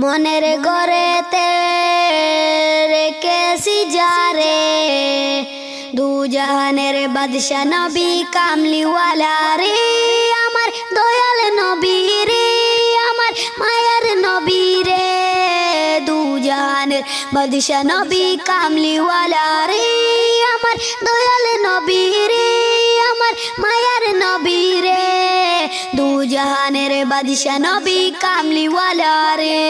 মনের গড়েতে রেখেছি যারে দু জাহানের বাদশা নবী, কামলিওয়ালা রে। আমার দয়াল নবী রে, আমার মায়ের নবী রে। দু জাহানের বাদশা নবী, কামলিওয়ালা রে। আমার দয়াল নবী রে, আমার মায়ার জাহানের বাদশা নবী কামলিওয়ালা রে।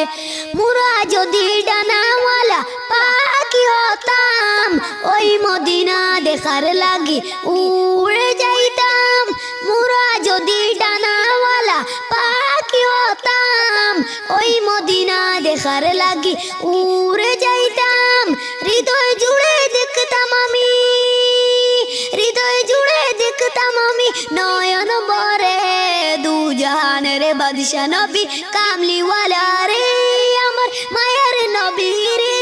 মুরা যদি ডানাওয়ালা পাখি হতাম, ওই মদিনা দেখার লাগি উড়ে যাইতাম। মুরা যদি ডানাওয়ালা পাখি হতাম, ওই মদিনা দেখার লাগি উড়ে যাইতাম। হৃদয় জুড়ে দেখতাম আমি, হৃদয় জুড়ে দেখতাম আমি, নয়ন বাদশা নবী রে, আমার মায়ের নবী রে,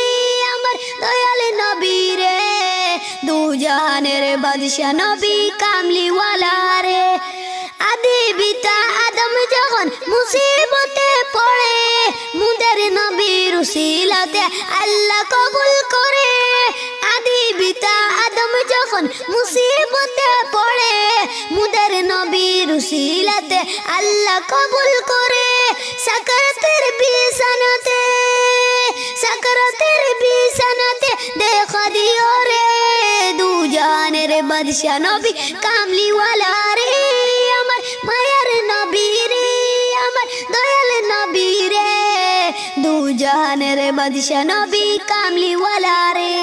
আমার দয়াল নবী রে। দু জাহানের বাদশা নবী রে, আদি বিতা আদম যখন মুসিবতে পড়ে, মুদের নবীর উসিলাতে আল্লাহ কবুল করে। আদি বিতা আদম যখন মুসিবতে মুদের নবীর উসিলাতে আল্লাহ কবুল করে। সাকরাতের বিছানাতে সাকরাতের বিছানাতে দেখা দিও রে। দু জানের বাদশা নবী কামলিওয়ালা রে। আমার মায়ার নবী রে, আমার দয়াল নবী রে। দু জাহানের বাদশা নবী কামলিওয়ালা রে।